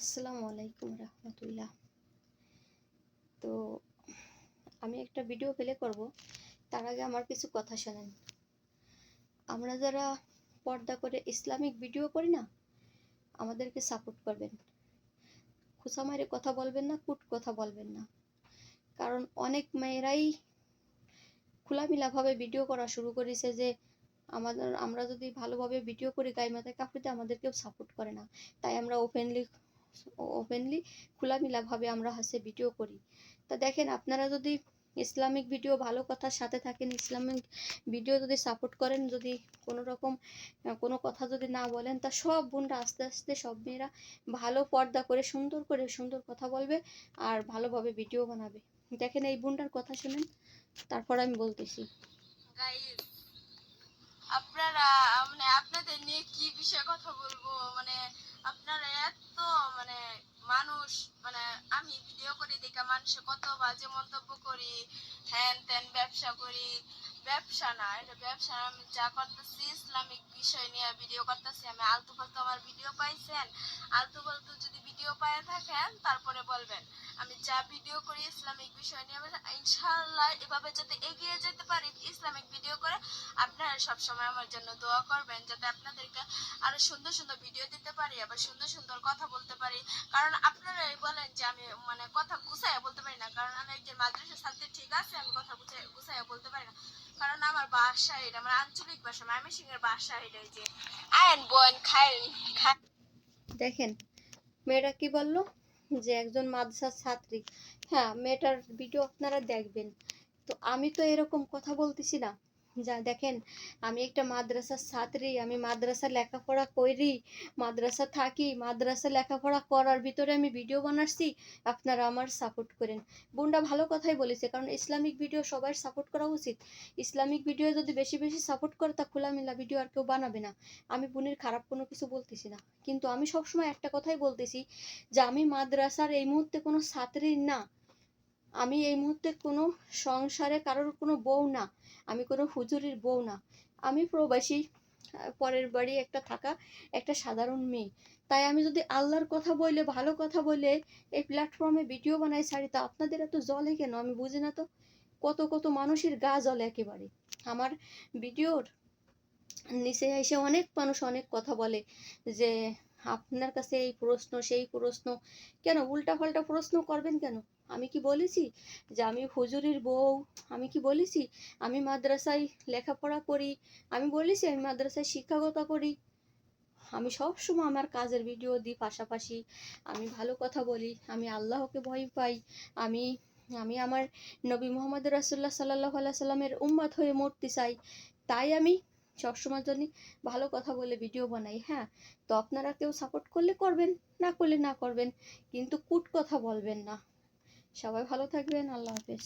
আসসালামু আলাইকুম রহমতুল্লাহ। তো আমি একটা ভিডিও প্লে করব। তার আগে আমার কিছু কথা শোনেন। আমরা যারা পর্দা করে ইসলামিক ভিডিও করি না, আমাদেরকে সাপোর্ট করবেন। খুসা মারে কথা বলবেন না, কুট কথা বলবেন না। কারণ অনেক মেয়েরাই খোলামেলাভাবে ভিডিও করা শুরু করেছে যে, আমাদের, আমরা যদি ভালোভাবে ভিডিও করি গায়ে মাথায় কাপড়িতে আমাদের কেউ সাপোর্ট করে না। তাই আমরা ওপেনলি ওপেনলি খোলামেলাভাবে আমরা হাসে ভিডিও করি। তা দেখেন, আপনারা যদি ইসলামিক ভিডিও ভালো কথার সাথে থাকেন, ইসলামিক ভিডিও যদি সাপোর্ট করেন, যদি কোনো রকম কোনো কথা যদি না বলেন, তা সব বোনরা আস্তে আস্তে, সব মেয়েরা ভালো পর্দা করে, সুন্দর করে সুন্দর কথা বলবে আর ভালোভাবে ভিডিও বানাবে। দেখেন, এই বোনটার কথা শুনেন, তারপর আমি বলতেছি। আপনারা কি বিষয়ে কথা বলব? মানে আপনারা এত মানে মানুষ মানে আমি ভিডিও করি, দেখা মানুষে কত বাজে মন্তব্য করি, হ্যান ত্যান ব্যবসা করি। ব্যবসা না এটা ব্যবসা না, আমি যা করতেছি ইসলামিক বিষয় নিয়ে ভিডিও করতেছি। আমি আলতু ফালতু আমার ভিডিও পাইছেন আলতু ফালতু যদি ভিডিও পায়ে থাকেন তারপরে বলবেন আমি যা ভিডিও করি ইসলামিক বিষয় নিয়ে আমি ইনশাআল্লাহ এভাবে যাতে এগিয়ে যেতে পারি ইসলামিক ভিডিও করে আপনারা সবসময় আমার জন্য দোয়া করবেন যাতে আপনাদেরকে আরও সুন্দর সুন্দর ভিডিও দিতে পারি আবার সুন্দর সুন্দর কথা বলতে পারি। কারণ আপনারাই বলেন যে আমি মানে কথা গুছাইয়া বলতে পারি না কারণ আমি একজন মাদ্রাসা ছাত্রী ঠিক আছে আমি কথা গুছাই গুছাইয়া বলতে পারি না। কারণ আমার বাসা এটা, আমার আঞ্চলিক ভাষা ময়মনসিং এর বাসা এটা যে। আয়ন বোন খায় দেখেন, মেয়েটা কি বলল? যে একজন মাদ্রাসার ছাত্রী। হ্যাঁ মেয়েটার ভিডিও আপনারা দেখবেন। তো আমি তো এরকম কথা বলতেছি না। যা, দেখেন, আমি একটা মাদ্রাসার ছাত্রী, আমি মাদ্রাসা লেখাপড়া করি, মাদ্রাসা থাকি, মাদ্রাসা লেখাপড়া করার ভিতরে আমি ভিডিও বানাচ্ছি, আপনারা আমার সাপোর্ট করেন। বোনটা ভালো কথাই বলেছে, কারণ ইসলামিক ভিডিও সবার সাপোর্ট করা উচিত। ইসলামিক ভিডিও যদি বেশি বেশি সাপোর্ট করে, তা খোলামেলা ভিডিও আর কেউ বানাবে না। আমি বোনের খারাপ কোনো কিছু বলতেছি না। কিন্তু আমি সবসময় একটা কথাই বলতেছি যে, আমি মাদ্রাসার এই মুহূর্তে কোনো ছাত্রী না। আমি এই মুহূর্তে কোনো সংসারে কারোর কোনো বউ না, আমি কোনো হুজুরির বউ না। আমি প্রবাসী, পরের বাড়ি একটা থাকা একটা সাধারণ মেয়ে। তাই আমি যদি আল্লাহর কথা বলে, ভালো কথা বলে এই প্ল্যাটফর্মে ভিডিও বানাই ছাড়ি, তা আপনাদের এত জলে কেন? আমি বুঝি না তো। কত কত মানুষের গা জলে একেবারে। আমার ভিডিওর নিচে এসে অনেক মানুষ অনেক কথা বলে যে আপনার কাছে এই প্রশ্ন, সেই প্রশ্ন। কেন? উল্টা পাল্টা প্রশ্ন করবেন কেন? আমি কি বলেছি যে আমি হুজুরির বউ? আমি কি বলেছি? আমি মাদ্রাসায় লেখাপড়া করি। আমি বলেছি আমি মাদ্রাসায় শিক্ষকতা করি। আমি সব সময় আমার কাজের ভিডিও দিই পাশাপাশি। আমি ভালো কথা বলি। আমি আল্লাহকে ভয় পাই। আমি আমি আমার নবী মোহাম্মদ রাসুল্লাহ সাল্লাহ সাল্লামের উম্মাদ হয়ে মরতে চাই। তাই আমি সবসময় জন্য ভালো কথা বলে ভিডিও বানাই হ্যাঁ? তো আপনারা কেউ সাপোর্ট করলে করবেন, না করলে না করবেন, কিন্তু কুট কথা বলবেন না। সবাই ভালো থাকবেন, আল্লাহ হাফেজ।